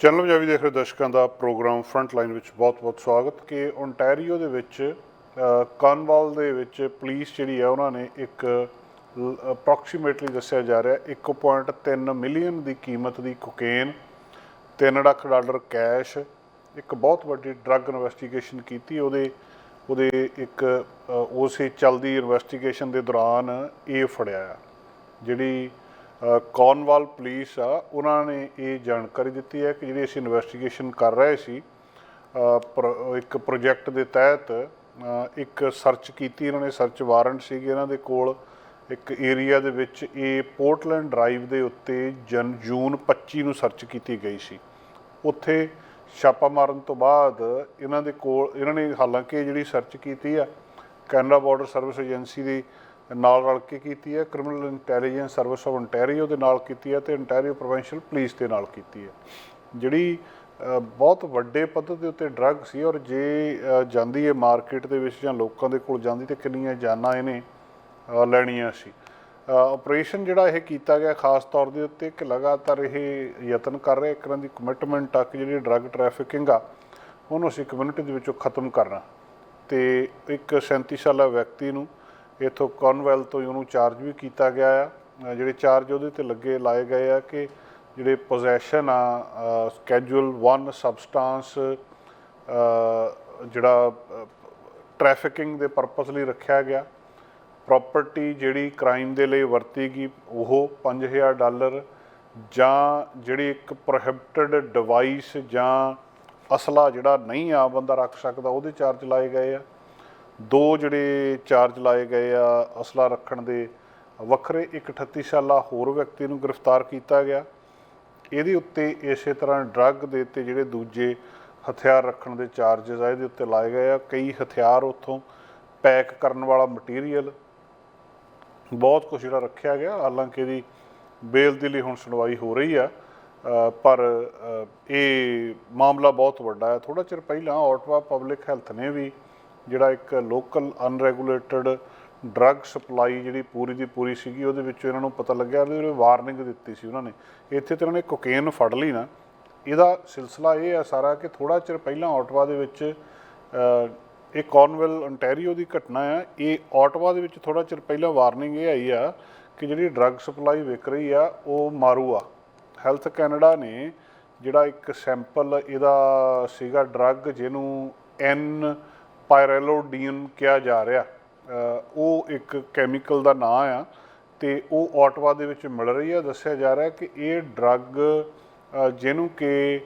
Channel Punjabi ਦੇਖ ਰਹੇ ਦਰਸ਼ਕਾਂ ਦਾ ਪ੍ਰੋਗਰਾਮ ਫਰੰਟ ਲਾਈਨ ਵਿੱਚ ਬਹੁਤ-ਬਹੁਤ ਸਵਾਗਤ। ਕਿ ਓਨਟਾਰੀਓ ਦੇ ਵਿੱਚ ਕਨਵਾਲ ਦੇ ਵਿੱਚ ਪੁਲਿਸ ਜਿਹੜੀ ਹੈ ਉਹਨਾਂ ਨੇ ਇੱਕ ਅਪਰੋਕਸੀਮੇਟਲੀ ਦੱਸਿਆ ਜਾ ਰਿਹਾ 1.3 ਮਿਲੀਅਨ ਦੀ ਕੀਮਤ ਦੀ ਕੋਕੇਨ 3 ਲੱਖ ਡਾਲਰ ਕੈਸ਼ ਇੱਕ ਬਹੁਤ ਵੱਡੀ ਡਰੱਗ ਇਨਵੈਸਟੀਗੇਸ਼ਨ ਕੀਤੀ। ਉਹਦੇ ਉਹਦੇ ਇੱਕ ਉਸੇ ਚੱਲਦੀ ਇਨਵੈਸਟੀਗੇਸ਼ਨ ਦੇ ਦੌਰਾਨ ਇਹ ਫੜਿਆ ਆ, ਜਿਹੜੀ ਕੌਨਵਾਲ ਪੁਲਿਸ ਆ ਉਹਨਾਂ ਨੇ ਇਹ ਜਾਣਕਾਰੀ ਦਿੱਤੀ ਹੈ ਕਿ ਜਿਹੜੀ ਅਸੀਂ ਇਨਵੈਸਟੀਗੇਸ਼ਨ ਕਰ ਰਹੇ ਸੀ ਅ, ਇੱਕ ਪ੍ਰੋਜੈਕਟ ਦੇ ਤਹਿਤ ਇੱਕ ਸਰਚ ਕੀਤੀ ਇਹਨਾਂ ਨੇ ਸਰਚ ਵਾਰੰਟ ਸੀਗੇ ਇਹਨਾਂ ਦੇ ਕੋਲ ਇੱਕ ਏਰੀਆ ਦੇ ਵਿੱਚ ਇਹ ਪੋਰਟਲੈਂਡ ਡਰਾਈਵ ਦੇ ਉੱਤੇ ਜਨ ਜੂਨ 25 ਨੂੰ ਸਰਚ ਕੀਤੀ ਗਈ ਸੀ। ਉੱਥੇ ਛਾਪਾ ਮਾਰਨ ਤੋਂ ਬਾਅਦ ਇਹਨਾਂ ਦੇ ਕੋਲ ਇਹਨਾਂ ਨੇ ਹਾਲਾਂਕਿ ਇਹ ਜਿਹੜੀ ਸਰਚ ਕੀਤੀ ਆ ਕੈਨਰਾ ਬਾਰਡਰ ਸਰਵਿਸ ਏਜੰਸੀ ਦੀ ਨਾਲ ਰਲ ਕੇ ਕੀਤੀ ਹੈ criminal intelligence service of ontario ਦੇ ਨਾਲ ਕੀਤੀ ਹੈ ਤੇ ontario ਪ੍ਰੋਵਿੰਸ਼ੀਅਲ ਪੁਲਿਸ ਦੇ ਨਾਲ ਕੀਤੀ ਹੈ। ਜਿਹੜੀ ਬਹੁਤ ਵੱਡੇ ਪੱਧਰ ਦੇ ਉੱਤੇ ਡਰੱਗ ਸੀ ਔਰ ਜੇ ਜਾਂਦੀ ਹੈ ਮਾਰਕੀਟ ਦੇ ਵਿੱਚ ਜਾਂ ਲੋਕਾਂ ਦੇ ਕੋਲ ਜਾਂਦੀ ਤੇ ਕਿੰਨੀਆਂ ਜਾਨਾਂ ਇਹਨੇ ਲੈਣੀਆਂ ਸੀ। ਆਪਰੇਸ਼ਨ ਜਿਹੜਾ ਇਹ ਕੀਤਾ ਗਿਆ ਖਾਸ ਤੌਰ ਦੇ ਉੱਤੇ ਕਿ ਲਗਾਤਾਰ ਇਹ ਯਤਨ ਕਰ ਰਿਹਾ, ਇੱਕ ਤਰ੍ਹਾਂ ਦੀ ਕਮਿਟਮੈਂਟ ਆ ਕਿ ਜਿਹੜੀ ਡਰੱਗ ਟ੍ਰੈਫਿਕਿੰਗ ਆ, ਉਹਨੂੰ ਅਸੀਂ ਕਮਿਊਨਿਟੀ ਦੇ ਵਿੱਚੋਂ ਖਤਮ ਕਰਨਾ। ਤੇ ਇੱਕ 37 ਸਾਲਾ ਵਿਅਕਤੀ ਨੂੰ ਇਥੋਂ ਕਨਵੈਲ ਤੋਂ ਉਹਨੂੰ ਚਾਰਜ ਵੀ ਕੀਤਾ ਗਿਆ ਆ। ਜਿਹੜੇ ਚਾਰਜ ਉਹਦੇ ਤੇ ਲੱਗੇ, ਲਾਏ ਗਏ ਆ ਕਿ ਜਿਹੜੇ ਪੋਜੈਸ਼ਨ ਆ ਸਕੇਜੂਲ 1 ਸਬਸਟੈਂਸ ਜਿਹੜਾ ਟ੍ਰੈਫਿਕਿੰਗ ਦੇ ਪਰਪਸ ਲਈ ਰੱਖਿਆ ਗਿਆ। ਪ੍ਰਾਪਰਟੀ ਜਿਹੜੀ ਕ੍ਰਾਈਮ ਦੇ ਲਈ ਵਰਤੀ ਗਈ ਉਹ 5000 ਡਾਲਰ ਜਾਂ ਜਿਹੜੀ ਇੱਕ ਪ੍ਰੋਹਿਬਿਟਡ ਡਿਵਾਈਸ ਜਾਂ ਅਸਲਾ ਜਿਹੜਾ ਨਹੀਂ ਆ, ਬੰਦਾ ਰੱਖ ਸਕਦਾ, ਉਹਦੇ ਚਾਰਜ ਲਾਏ ਗਏ ਆ। ਦੋ ਜਿਹੜੇ ਚਾਰਜ ਲਾਏ ਗਏ ਆ, ਅਸਲਾ ਰੱਖਣ ਦੇ ਵੱਖਰੇ ਇੱਕ 38 ਸਾਲਾ ਹੋਰ ਵਿਅਕਤੀ ਨੂੰ ਗ੍ਰਿਫਤਾਰ ਕੀਤਾ ਗਿਆ। ਇਹਦੇ ਉੱਤੇ ਇਸੇ ਤਰ੍ਹਾਂ ਡਰੱਗ ਦੇ ਉੱਤੇ ਜਿਹੜੇ ਦੂਜੇ ਹਥਿਆਰ ਰੱਖਣ ਦੇ ਚਾਰजेस ਆ, ਇਹਦੇ ਉੱਤੇ ਲਾਏ ਗਏ ਆ। ਕਈ ਹਥਿਆਰ ਉੱਥੋਂ ਪੈਕ ਕਰਨ ਵਾਲਾ ਮਟੀਰੀਅਲ ਬਹੁਤ ਕੁਝ ਜਿਹੜਾ ਰੱਖਿਆ ਗਿਆ। ਹਾਲਾਂਕਿ ਇਹਦੀ ਬੇਲ ਦੇ ਲਈ ਹੁਣ ਸੁਣਵਾਈ ਹੋ ਰਹੀ ਆ ਪਰ ਇਹ ਮਾਮਲਾ ਬਹੁਤ ਵੱਡਾ ਹੈ ਥੋੜਾ ਚਿਰ ਪਹਿਲਾਂ ਆਟਵਾ ਪਬਲਿਕ ਹੈਲਥ ਨੇ ਵੀ ਜਿਹੜਾ ਇੱਕ ਲੋਕਲ ਅਨਰੈਗੂਲੇਟਡ ਡਰੱਗ ਸਪਲਾਈ ਜਿਹੜੀ ਪੂਰੀ ਦੀ ਪੂਰੀ ਸੀਗੀ, ਉਹਦੇ ਵਿੱਚੋਂ ਇਹਨਾਂ ਨੂੰ ਪਤਾ ਲੱਗਿਆ ਉਹਦੇ ਵਾਰਨਿੰਗ ਦਿੱਤੀ ਸੀ ਉਹਨਾਂ ਨੇ। ਇੱਥੇ ਤੇ ਉਹਨਾਂ ਨੇ ਕੋਕੇਨ ਫੜ ਲਈ ਨਾ। ਇਹਦਾ ਸਿਲਸਿਲਾ ਇਹ ਹੈ ਸਾਰਾ ਕਿ ਥੋੜਾ ਚਿਰ ਪਹਿਲਾਂ ਆਟਵਾ ਦੇ ਵਿੱਚ ਇਹ ਕੌਨਵੈਲ ਅੰਟੈਰੀਓ ਦੀ ਘਟਨਾ ਆ। ਇਹ ਆਟਵਾ ਦੇ ਵਿੱਚ ਥੋੜਾ ਚਿਰ ਪਹਿਲਾਂ ਵਾਰਨਿੰਗ ਇਹ ਆਈ ਆ ਕਿ ਜਿਹੜੀ ਡਰੱਗ ਸਪਲਾਈ ਵਿਕ ਰਹੀ ਆ, ਉਹ ਮਾਰੂ ਆ। ਹੈਲਥ ਕੈਨੇਡਾ ਨੇ ਜਿਹੜਾ ਇੱਕ ਸੈਂਪਲ ਇਹਦਾ ਸੀਗਾ ਡਰੱਗ ਜਿਹਨੂੰ ਐਨ ਪਾਇਰੈਲੋਡੀਨ ਕਿਹਾ ਜਾ ਰਿਹਾ ਉਹ ਇੱਕ ਕੈਮੀਕਲ ਦਾ ਨਾਂ ਆ ਤੇ ਉਹ ਆਟਵਾ ਦੇ ਵਿੱਚ ਮਿਲ ਰਹੀ ਆ। ਦੱਸਿਆ ਜਾ ਰਿਹਾ ਕਿ ਇਹ ਡਰੱਗ ਜਿਹਨੂੰ ਕਿ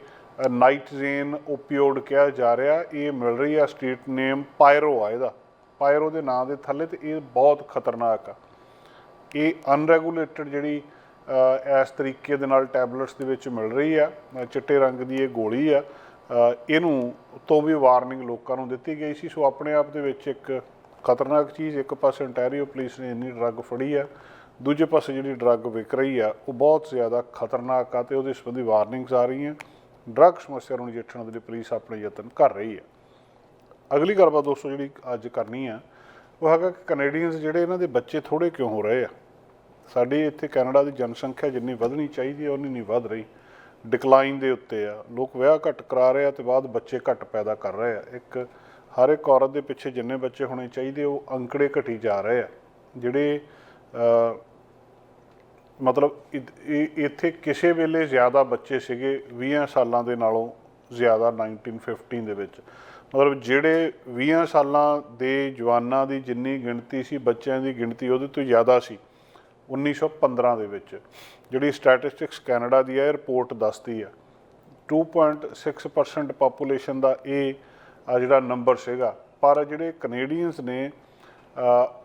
ਨਾਈਟਜ਼ੇਨ ਓਪੀਓਡ ਕਿਹਾ ਜਾ ਰਿਹਾ, ਇਹ ਮਿਲ ਰਹੀ ਆ, ਸਟੇਟ ਨੇਮ ਪਾਇਰੋ ਆ ਇਹਦਾ। ਪਾਇਰੋ ਦੇ ਨਾਂ ਦੇ ਥੱਲੇ ਤੇ ਇਹ ਬਹੁਤ ਖਤਰਨਾਕ ਆ। ਇਹ ਅਨਰੈਗੂਲੇਟਡ ਜਿਹੜੀ ਇਸ ਤਰੀਕੇ ਦੇ ਨਾਲ ਟੈਬਲੇਟਸ ਦੇ ਵਿੱਚ ਮਿਲ ਰਹੀ ਆ ਚਿੱਟੇ ਰੰਗ ਦੀ ਇਹ ਗੋਲੀ ਆ। ਇਹਨੂੰ ਤੋਂ ਵੀ ਵਾਰਨਿੰਗ ਲੋਕਾਂ ਨੂੰ ਦਿੱਤੀ ਗਈ ਸੀ। ਸੋ ਆਪਣੇ ਆਪ ਦੇ ਵਿੱਚ ਇੱਕ ਖਤਰਨਾਕ ਚੀਜ਼, ਇੱਕ ਪਾਸੇ ontario ਪੁਲਿਸ ਨੇ ਇੰਨੀ ਡਰੱਗ ਫੜੀ ਆ, ਦੂਜੇ ਪਾਸੇ ਜਿਹੜੀ ਡਰੱਗ ਵਿਕ ਰਹੀ ਆ, ਉਹ ਬਹੁਤ ਜ਼ਿਆਦਾ ਖਤਰਨਾਕ ਆ ਤੇ ਉਹਦੇ ਸੰਬੰਧੀ ਵਾਰਨਿੰਗਸ ਆ ਰਹੀਆਂ। ਡਰੱਗ ਸਮੱਸਿਆ ਨੂੰ ਨਜਿੱਠਣ ਦੇ ਲਈ ਪੁਲਿਸ ਆਪਣੇ ਯਤਨ ਕਰ ਰਹੀ ਆ। ਅਗਲੀ ਗੱਲਬਾਤ ਦੋਸਤੋ ਜਿਹੜੀ ਅੱਜ ਕਰਨੀ ਆ, ਉਹ ਹੈਗਾ ਕਿ ਕੈਨੇਡੀਅਨਸ ਜਿਹੜੇ ਇਹਨਾਂ ਦੇ ਬੱਚੇ ਥੋੜੇ ਕਿਉਂ ਹੋ ਰਹੇ ਆ? ਸਾਡੀ ਇੱਥੇ ਕੈਨੇਡਾ ਦੀ ਜਨਸੰਖਿਆ ਜਿੰਨੀ ਵਧਣੀ ਚਾਹੀਦੀ ਹੈ ਉਨੀ ਨਹੀਂ ਵਧ ਰਹੀ। ਡਿਕਲਾਈਨ ਦੇ ਉੱਤੇ ਆ। ਲੋਕ ਵਿਆਹ ਘੱਟ ਕਰਾ ਰਹੇ ਆ ਤੇ ਬਾਅਦ ਬੱਚੇ ਘੱਟ ਪੈਦਾ ਕਰ ਰਹੇ ਆ। ਇੱਕ ਹਰ ਇੱਕ ਔਰਤ ਦੇ ਪਿੱਛੇ ਜਿੰਨੇ ਬੱਚੇ ਹੋਣੇ ਚਾਹੀਦੇ, ਉਹ ਅੰਕੜੇ ਘਟੀ ਜਾ ਰਹੇ ਆ। ਜਿਹੜੇ ਮਤਲਬ ਇੱਥੇ ਕਿਸੇ ਵੇਲੇ ਜ਼ਿਆਦਾ ਬੱਚੇ ਸੀਗੇ 20 ਸਾਲਾਂ ਦੇ ਨਾਲੋਂ ਜ਼ਿਆਦਾ 1915 ਦੇ ਵਿੱਚ। ਮਤਲਬ ਜਿਹੜੇ 20 ਸਾਲਾਂ ਦੇ ਜਵਾਨਾਂ ਦੀ ਜਿੰਨੀ ਗਿਣਤੀ ਸੀ, ਬੱਚਿਆਂ ਦੀ ਗਿਣਤੀ ਉਹਦੇ ਤੋਂ ਜ਼ਿਆਦਾ ਸੀ। 1915 ਦੇ ਵਿੱਚ ਜਿਹੜੀ ਸਟੈਟਿਸਟਿਕਸ ਕੈਨੇਡਾ ਦੀ ਹੈ ਰਿਪੋਰਟ ਦੱਸਦੀ ਆ 2.6% ਪਾਪੂਲੇਸ਼ਨ ਦਾ ਇਹ ਆ ਜਿਹੜਾ ਨੰਬਰ ਸੀਗਾ। ਪਰ ਜਿਹੜੇ ਕੈਨੇਡੀਅਨਸ ਨੇ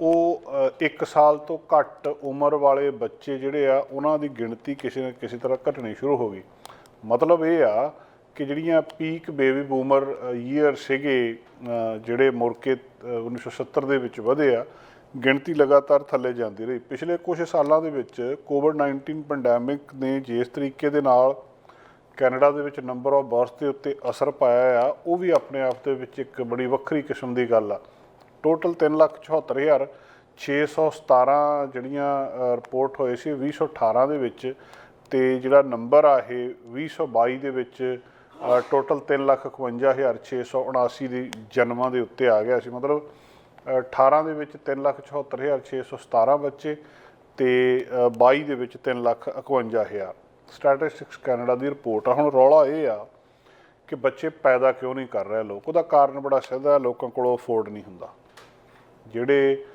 ਉਹ ਅ, ਇੱਕ ਸਾਲ ਤੋਂ ਘੱਟ ਉਮਰ ਵਾਲੇ ਬੱਚੇ ਜਿਹੜੇ ਆ ਉਹਨਾਂ ਦੀ ਗਿਣਤੀ ਕਿਸੇ ਨਾ ਕਿਸੇ ਤਰ੍ਹਾਂ ਘਟਣੀ ਸ਼ੁਰੂ ਹੋ ਗਈ। ਮਤਲਬ ਇਹ ਆ ਕਿ ਜਿਹੜੀਆਂ ਪੀਕ ਬੇਬੀ ਬੂਮਰ ਈਅਰ ਸੀਗੇ ਜਿਹੜੇ ਮੁੜ ਕੇ ਅ, 1970 ਦੇ ਵਿੱਚ ਵਧੇ ਆ ਗਿਣਤੀ ਲਗਾਤਾਰ ਥੱਲੇ ਜਾਂਦੀ ਰਹੀ। ਪਿਛਲੇ ਕੁਝ ਸਾਲਾਂ ਦੇ ਵਿੱਚ ਕੋਵਿਡ-19 ਪੈਂਡੈਮਿਕ ਨੇ ਜਿਸ ਤਰੀਕੇ ਦੇ ਨਾਲ ਕੈਨੇਡਾ ਦੇ ਵਿੱਚ ਨੰਬਰ ਆਫ ਬਰਥ ਦੇ ਉੱਤੇ ਅਸਰ ਪਾਇਆ ਆ, ਉਹ ਵੀ ਆਪਣੇ ਆਪ ਦੇ ਵਿੱਚ ਇੱਕ ਬੜੀ ਵੱਖਰੀ ਕਿਸਮ ਦੀ ਗੱਲ ਆ। ਟੋਟਲ 374617 ਜਿਹੜੀਆਂ ਰਿਪੋਰਟ ਹੋਏ ਸੀ 2018 ਦੇ ਵਿੱਚ ਤੇ ਜਿਹੜਾ ਨੰਬਰ ਆ ਇਹ 2022 ਦੇ ਵਿੱਚ ਟੋਟਲ 351679 ਦੀ ਜਨਮਾਂ ਦੇ ਉੱਤੇ ਆ ਗਿਆ ਸੀ। ਮਤਲਬ 18 ਦੇ ਵਿੱਚ 374617 ਬੱਚੇ ਤੇ ਅ, 22 ਦੇ ਵਿੱਚ 351000 ਸਟੈਟਿਸਟਿਕਸ ਕੈਨੇਡਾ ਦੀ ਰਿਪੋਰਟ ਆ। ਹੁਣ ਰੌਲਾ ਇਹ ਆ ਕਿ ਬੱਚੇ ਪੈਦਾ ਕਿਉਂ ਨਹੀਂ ਕਰ ਰਹੇ ਲੋਕ? ਉਹਦਾ ਕਾਰਨ ਬੜਾ ਸਿੱਧਾ ਲੋਕਾਂ ਕੋਲ ਅਫੋਰਡ ਨਹੀਂ ਹੁੰਦਾ। ਜਿਹੜੇ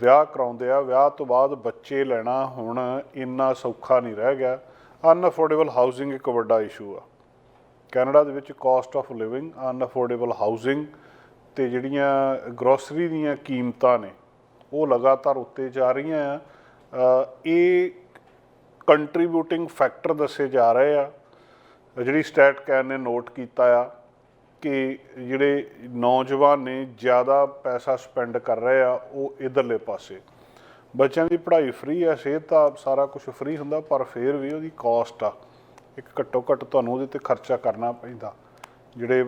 ਵਿਆਹ ਕਰਾਉਂਦੇ ਆ ਵਿਆਹ ਤੋਂ ਬਾਅਦ ਬੱਚੇ ਲੈਣਾ ਹੁਣ ਇੰਨਾ ਸੌਖਾ ਨਹੀਂ ਰਹਿ ਗਿਆ। ਅਨਅਫੋਰਡੇਬਲ ਹਾਊਸਿੰਗ ਇੱਕ ਵੱਡਾ ਇਸ਼ੂ ਆ। ਕੈਨੇਡਾ ਦੇ ਵਿੱਚ cost of living unaffordable housing ਤੇ ਜਿਹੜੀਆਂ ਗਰੋਸਰੀ ਦੀਆਂ ਕੀਮਤਾਂ ਨੇ, ਉਹ ਲਗਾਤਾਰ ਉੱਤੇ ਜਾ ਰਹੀਆਂ ਆ। ਇਹ ਕੰਟਰੀਬਿਊਟਿੰਗ ਫੈਕਟਰ ਦੱਸੇ ਜਾ ਰਹੇ ਆ। ਜਿਹੜੀ ਸਟੈਟ ਕੈਨ ਨੇ ਨੋਟ ਕੀਤਾ ਆ ਕਿ ਜਿਹੜੇ ਨੌਜਵਾਨ ਨੇ, ਜ਼ਿਆਦਾ ਪੈਸਾ ਸਪੈਂਡ ਕਰ ਰਹੇ ਆ, ਉਹ ਇਧਰਲੇ ਪਾਸੇ। ਬੱਚਿਆਂ ਦੀ ਪੜ੍ਹਾਈ ਫ੍ਰੀ ਆ, ਸਿਹਤ ਤਾਂ ਸਾਰਾ ਕੁਝ ਫ੍ਰੀ ਹੁੰਦਾ, ਪਰ ਫਿਰ ਵੀ ਉਹਦੀ ਕਾਸਟ ਆ। ਇੱਕ ਘੱਟੋ ਘੱਟ ਤੁਹਾਨੂੰ ਉਹਦੇ ਤੇ ਖਰਚਾ ਕਰਨਾ ਪੈਂਦਾ। ਜਿਹੜੇ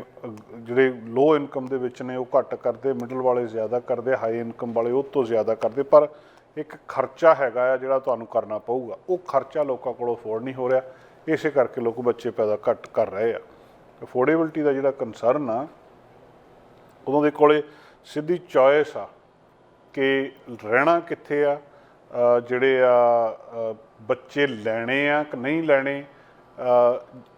ਜਿਹੜੇ ਲੋ ਇਨਕਮ ਦੇ ਵਿੱਚ ਨੇ, ਉਹ ਘੱਟ ਕਰਦੇ ਮਿਡਲ ਵਾਲੇ ਜ਼ਿਆਦਾ ਕਰਦੇ ਹਾਈ ਇਨਕਮ ਵਾਲੇ ਉਹ ਤੋਂ ਜ਼ਿਆਦਾ ਕਰਦੇ, ਪਰ ਇੱਕ ਖਰਚਾ ਹੈਗਾ ਆ ਜਿਹੜਾ ਤੁਹਾਨੂੰ ਕਰਨਾ ਪਊਗਾ। ਉਹ ਖਰਚਾ ਲੋਕਾਂ ਕੋਲੋਂ ਅਫੋਰਡ ਨਹੀਂ ਹੋ ਰਿਹਾ। ਇਸੇ ਕਰਕੇ ਲੋਕ ਬੱਚੇ ਪੈਦਾ ਘੱਟ ਕਰ ਰਹੇ ਆ। ਅਫੋਰਡੇਬਿਲਟੀ ਦਾ ਜਿਹੜਾ ਕੰਸਰਨ ਆ, ਉਦੋਂ ਦੇ ਕੋਲੇ ਸਿੱਧੀ ਚੋਇਸ ਆ ਕਿ ਰਹਿਣਾ ਕਿੱਥੇ ਆ ਜਿਹੜੇ ਆ ਬੱਚੇ ਲੈਣੇ ਆ ਕਿ ਨਹੀਂ ਲੈਣੇ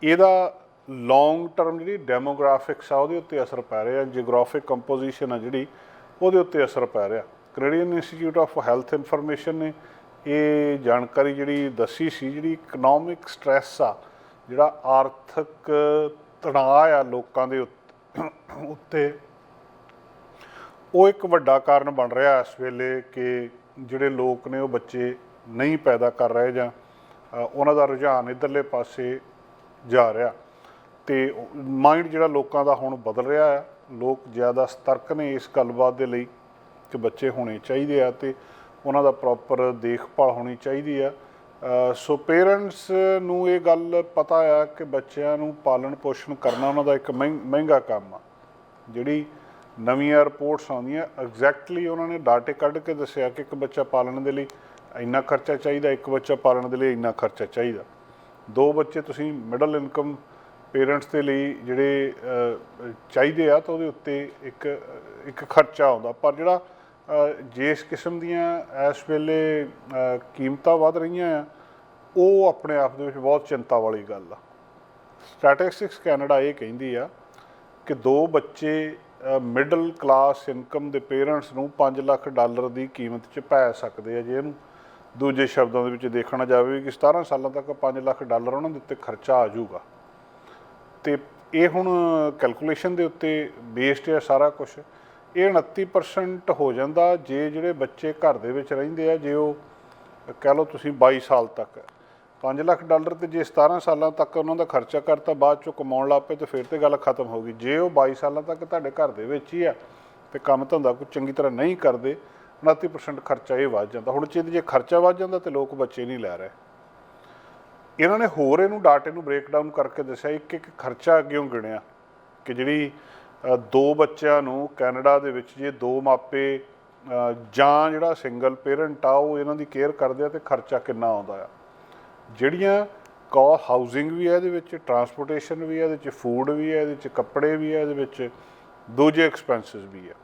ਇਹਦਾ ਲੌਂਗ ਟਰਮ ਜਿਹੜੀ ਡੈਮੋਗ੍ਰਾਫਿਕਸ ਆ, ਉਹਦੇ ਉੱਤੇ ਅਸਰ ਪੈ ਰਿਹਾ। ਜੀਓਗ੍ਰਾਫਿਕ ਕੰਪੋਜੀਸ਼ਨ ਆ ਜਿਹੜੀ, ਉਹਦੇ ਉੱਤੇ ਅਸਰ ਪੈ ਰਿਹਾ। Canadian Institute of Health Information ਨੇ ਇਹ ਜਾਣਕਾਰੀ ਜਿਹੜੀ ਦੱਸੀ ਸੀ, ਜਿਹੜੀ ਇਕਨੋਮਿਕ ਸਟ੍ਰੈਸ ਆ, ਜਿਹੜਾ ਆਰਥਿਕ ਤਣਾਅ ਆ ਲੋਕਾਂ ਦੇ ਉੱਤੇ ਉਹ ਇੱਕ ਵੱਡਾ ਕਾਰਨ ਬਣ ਰਿਹਾ ਇਸ ਵੇਲੇ ਕਿ ਜਿਹੜੇ ਲੋਕ ਨੇ, ਉਹ ਬੱਚੇ ਨਹੀਂ ਪੈਦਾ ਕਰ ਰਹੇ ਜਾਂ ਉਹਨਾਂ ਦਾ ਰੁਝਾਨ ਇਧਰਲੇ ਪਾਸੇ ਜਾ ਰਿਹਾ। ਤੇ ਮਾਈਂਡ ਜਿਹੜਾ ਲੋਕਾਂ ਦਾ ਹੁਣ ਬਦਲ ਰਿਹਾ ਹੈ, ਲੋਕ ਜ਼ਿਆਦਾ ਸਤਰਕ ਨੇ ਇਸ ਗੱਲਬਾਤ ਦੇ ਲਈ ਕਿ ਬੱਚੇ ਹੋਣੇ ਚਾਹੀਦੇ ਆ ਤੇ ਉਹਨਾਂ ਦਾ ਪ੍ਰੋਪਰ ਦੇਖਭਾਲ ਹੋਣੀ ਚਾਹੀਦੀ ਆ। ਸੋ ਪੇਰੈਂਟਸ ਨੂੰ ਇਹ ਗੱਲ ਪਤਾ ਆ ਕਿ ਬੱਚਿਆਂ ਨੂੰ ਪਾਲਣ ਪੋਸ਼ਣ ਕਰਨਾ ਉਹਨਾਂ ਦਾ ਇੱਕ ਮਹਿੰ- ਮਹਿੰਗਾ ਕੰਮ ਆ। ਜਿਹੜੀ ਨਵੀਆਂ ਰਿਪੋਰਟਸ ਆਉਂਦੀਆਂ ਐਗਜ਼ੈਕਟਲੀ ਉਹਨਾਂ ਨੇ ਡਾਟੇ ਕੱਢ ਕੇ ਦੱਸਿਆ ਕਿ ਇੱਕ ਬੱਚਾ ਪਾਲਣ ਦੇ ਲਈ ਇੰਨਾ ਖਰਚਾ ਚਾਹੀਦਾ, ਇੱਕ ਬੱਚਾ ਪਾਲਣ ਦੇ ਲਈ ਇੰਨਾ ਖਰਚਾ ਚਾਹੀਦਾ। ਦੋ ਬੱਚੇ ਤੁਸੀਂ ਮਿਡਲ ਇਨਕਮ ਪੇਰੈਂਟਸ ਦੇ ਲਈ ਜਿਹੜੇ ਚਾਹੀਦੇ ਆ ਤਾਂ ਉਹਦੇ ਉੱਤੇ ਇੱਕ ਇੱਕ ਖਰਚਾ ਆਉਂਦਾ। ਪਰ ਜਿਹੜਾ ਜਿਸ ਕਿਸਮ ਦੀਆਂ ਇਸ ਵੇਲੇ ਕੀਮਤਾਂ ਵੱਧ ਰਹੀਆਂ ਆ, ਉਹ ਆਪਣੇ ਆਪ ਦੇ ਵਿੱਚ ਬਹੁਤ ਚਿੰਤਾ ਵਾਲੀ ਗੱਲ ਆ। ਸਟੈਟਿਸਟਿਕਸ ਕੈਨੇਡਾ ਇਹ ਕਹਿੰਦੀ ਆ ਕਿ ਦੋ ਬੱਚੇ ਮਿਡਲ ਕਲਾਸ ਇਨਕਮ ਦੇ ਪੇਰੈਂਟਸ ਨੂੰ 5 ਲੱਖ ਡਾਲਰ ਦੀ ਕੀਮਤ 'ਚ ਪੈ ਸਕਦੇ ਆ ਜੇ ਇਹਨੂੰ ਦੂਜੇ ਸ਼ਬਦਾਂ ਦੇ ਵਿੱਚ ਦੇਖਣਾ ਜਾਵੇ ਕਿ 17 ਸਾਲਾਂ ਤੱਕ 5 ਲੱਖ ਡਾਲਰ ਉਹਨਾਂ ਦੇ ਉੱਤੇ ਖਰਚਾ ਆ ਜਾਊਗਾ। ਤੇ ਇਹ ਹੁਣ ਕੈਲਕੂਲੇਸ਼ਨ ਦੇ ਉੱਤੇ ਬੇਸਡ ਹੈ ਸਾਰਾ ਕੁਝ ਇਹ 29% ਹੋ ਜਾਂਦਾ ਜੇ ਜਿਹੜੇ ਬੱਚੇ ਘਰ ਦੇ ਵਿੱਚ ਰਹਿੰਦੇ ਆ, ਜੇ ਉਹ ਕਹਿ ਲਓ ਤੁਸੀਂ 22 ਸਾਲ ਤੱਕ। 5 ਲੱਖ ਡਾਲਰ ਤੇ ਜੇ 17 ਸਾਲਾਂ ਤੱਕ ਉਹਨਾਂ ਦਾ ਖਰਚਾ ਕਰਤਾ, ਬਾਅਦ ਚੋਂ ਕਮਾਉਣ ਲੱਗ ਪਏ ਤੇ ਫਿਰ ਤੇ ਗੱਲ ਖਤਮ ਹੋ ਗਈ। ਜੇ ਉਹ 22 ਸਾਲਾਂ ਤੱਕ ਤੁਹਾਡੇ ਘਰ ਦੇ ਵਿੱਚ ਹੀ ਆ ਤੇ ਕੰਮ ਧੰਦਾ ਕੋਈ ਚੰਗੀ ਤਰ੍ਹਾਂ ਨਹੀਂ ਕਰਦੇ 29% ਖਰਚਾ ਇਹ ਵੱਧ ਜਾਂਦਾ। ਹੁਣ ਜੇ ਜੇ ਖਰਚਾ ਵੱਧ ਜਾਂਦਾ ਤੇ ਲੋਕ ਬੱਚੇ ਨਹੀਂ ਲੈ ਰਹੇ। ਇਹਨਾਂ ਨੇ ਹੋਰ ਇਹਨੂੰ ਡਾਟੇ ਨੂੰ ਬ੍ਰੇਕਡਾਊਨ ਕਰਕੇ ਦੱਸਿਆ, ਇੱਕ ਇੱਕ ਖਰਚਾ ਅੱਗੇੋਂ ਗਿਣਿਆ ਕਿ ਜਿਹੜੀ ਦੋ ਬੱਚਿਆਂ ਨੂੰ ਕੈਨੇਡਾ ਦੇ ਵਿੱਚ ਜੇ ਦੋ ਮਾਪੇ ਜਾਂ ਜਿਹੜਾ ਸਿੰਗਲ ਪੇਰੈਂਟ ਆ, ਉਹ ਇਹਨਾਂ ਦੀ ਕੇਅਰ ਕਰਦੇ ਆ ਤੇ ਖਰਚਾ ਕਿੰਨਾ ਆਉਂਦਾ ਆ। ਜਿਹੜੀਆਂ ਕਾ ਹਾਊਸਿੰਗ ਵੀ ਹੈ ਇਹਦੇ ਵਿੱਚ ਟਰਾਂਸਪੋਰਟੇਸ਼ਨ ਵੀ ਹੈ ਇਹਦੇ ਵਿੱਚ ਫੂਡ ਵੀ ਹੈ ਇਹਦੇ ਵਿੱਚ, ਕੱਪੜੇ ਵੀ ਹੈ ਇਹਦੇ ਵਿੱਚ, ਦੂਜੇ ਐਕਸਪੈਂਸਸ ਵੀ ਹੈ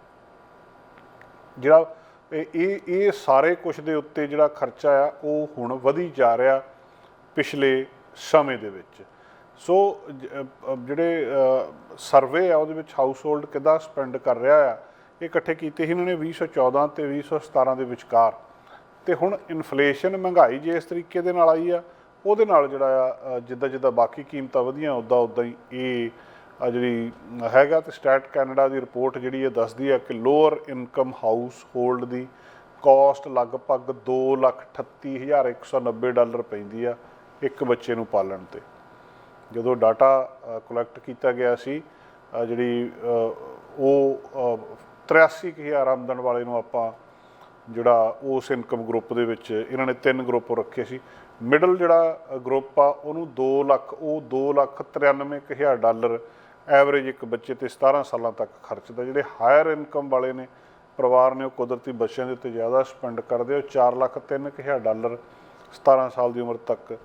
ਜਿਹੜਾ ਇਹ ਇਹ ਇਹ ਸਾਰੇ ਕੁਝ ਦੇ ਉੱਤੇ ਜਿਹੜਾ ਖਰਚਾ ਆ, ਉਹ ਹੁਣ ਵਧੀ ਜਾ ਰਿਹਾ। ਪਿਛਲੇ ਸਮੇਂ ਦੇ ਵਿੱਚ। ਸੋ ਜਿਹੜੇ ਸਰਵੇ ਆ, ਉਹਦੇ ਵਿੱਚ ਹਾਊਸ ਹੋਲਡ ਕਿੱਦਾਂ ਸਪੈਂਡ ਕਰ ਰਿਹਾ ਆ, ਇਹ ਇਕੱਠੇ ਕੀਤੇ ਸੀ ਇਹਨਾਂ ਨੇ 2014 ਤੇ 2017 ਦੇ ਵਿਚਕਾਰ। ਤੇ ਹੁਣ ਇਨਫਲੇਸ਼ਨ ਮਹਿੰਗਾਈ ਜੇ ਇਸ ਤਰੀਕੇ ਦੇ ਨਾਲ ਆਈ ਆ, ਉਹਦੇ ਨਾਲ ਜਿਹੜਾ ਆ ਜਿੱਦਾਂ ਜਿੱਦਾਂ ਬਾਕੀ ਕੀਮਤਾਂ ਵਧੀਆਂ, ਉਦਾਂ ਉਦਾਂ ਹੀ ਇਹ ਜਿਹੜੀ ਹੈਗਾ ਤੇ ਸਟੈਟ ਕੈਨੇਡਾ ਦੀ ਰਿਪੋਰਟ ਜਿਹੜੀ ਇਹ ਦੱਸਦੀ ਆ ਕਿ ਲੋਅਰ ਇਨਕਮ ਹਾਊਸ ਹੋਲਡ ਦੀ ਕਾਸਟ ਲਗਭਗ 238190 ਡਾਲਰ ਪੈਂਦੀ ਆ। ਇੱਕ ਬੱਚੇ ਨੂੰ ਪਾਲਣ ਤੇ। ਜਦੋਂ ਡਾਟਾ ਕਲੈਕਟ ਕੀਤਾ ਗਿਆ ਸੀ ਜਿਹੜੀ ਅ, ਉਹ ਅ, 83000 ਆਮਦਨ ਵਾਲੇ ਨੂੰ ਆਪਾਂ ਜਿਹੜਾ ਉਸ ਇਨਕਮ ਗਰੁੱਪ ਦੇ ਵਿੱਚ ਇਹਨਾਂ ਨੇ ਤਿੰਨ ਗਰੁੱਪ ਰੱਖੇ ਸੀ। ਮਿਡਲ ਜਿਹੜਾ ਗਰੁੱਪ ਆ ਉਹਨੂੰ 2 ਲੱਖ ਉਹ 2 ਲੱਖ 93000 ਡਾਲਰ ਐਵਰੇਜ ਇੱਕ ਬੱਚੇ ਤੇ 17 ਸਾਲਾਂ ਤੱਕ ਖਰਚਦਾ। ਜਿਹੜੇ ਹਾਇਰ ਇਨਕਮ ਵਾਲੇ ਨੇ ਪਰਿਵਾਰ ਨੇ ਉਹ ਕੁਦਰਤੀ ਬੱਚਿਆਂ ਦੇ ਉੱਤੇ ਜ਼ਿਆਦਾ ਸਪੈਂਡ ਕਰਦੇ ਉਹ 4 ਲੱਖ 3000 ਡਾਲਰ 17 ਸਾਲ ਦੀ ਉਮਰ ਤੱਕ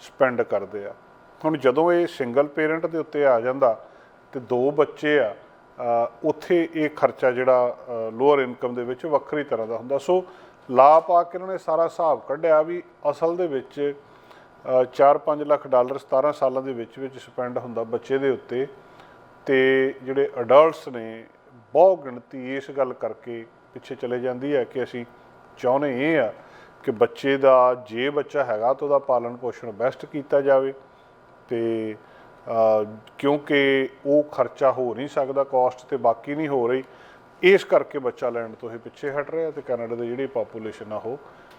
ਸਪੈਂਡ ਕਰਦੇ ਆ। ਹੁਣ ਜਦੋਂ ਇਹ ਸਿੰਗਲ ਪੇਰੈਂਟ ਦੇ ਉੱਤੇ ਆ ਜਾਂਦਾ ਤੇ ਦੋ ਬੱਚੇ ਆ ਉੱਥੇ ਇਹ ਖਰਚਾ ਜਿਹੜਾ ਲੋਅਰ ਇਨਕਮ ਦੇ ਵਿੱਚ ਵੱਖਰੀ ਤਰ੍ਹਾਂ ਦਾ ਹੁੰਦਾ। ਸੋ ਲਾ ਪਾ ਕੇ ਉਹਨਾਂ ਨੇ ਸਾਰਾ ਹਿਸਾਬ ਕੱਢਿਆ ਵੀ ਅਸਲ ਦੇ ਵਿੱਚ 4-5 ਲੱਖ ਡਾਲਰ 17 ਸਾਲਾਂ ਦੇ ਵਿੱਚ ਵਿੱਚ ਸਪੈਂਡ ਹੁੰਦਾ ਬੱਚੇ ਦੇ ਉੱਤੇ। ਤੇ ਜਿਹੜੇ ਅਡਲਟਸ ਨੇ ਬਹੁ ਗਿਣਤੀ ਇਸ ਗੱਲ ਕਰਕੇ ਪਿੱਛੇ ਚਲੇ ਜਾਂਦੀ ਹੈ ਕਿ ਅਸੀਂ ਚਾਹੁੰਦੇ ਇਹ ਆ ਕਿ ਬੱਚੇ ਦਾ ਜੇ ਬੱਚਾ ਹੈਗਾ ਤਾਂ ਉਹਦਾ ਪਾਲਣ ਪੋਸ਼ਣ ਬੈਸਟ ਕੀਤਾ ਜਾਵੇ ਤੇ ਕਿਉਂਕਿ ਉਹ ਖਰਚਾ ਹੋ ਨਹੀਂ ਸਕਦਾ ਕਾਸਟ ਤੇ ਬਾਕੀ ਨਹੀਂ ਹੋ ਰਹੀ। ਇਸ ਕਰਕੇ ਬੱਚਾ ਲੈਣ ਤੋਂ ਇਹ ਪਿੱਛੇ ਹਟ ਰਿਹਾ ਤੇ ਕੈਨੇਡਾ ਦੀ ਜਿਹੜੀ ਪਾਪੂਲੇਸ਼ਨ ਆ ਉਹ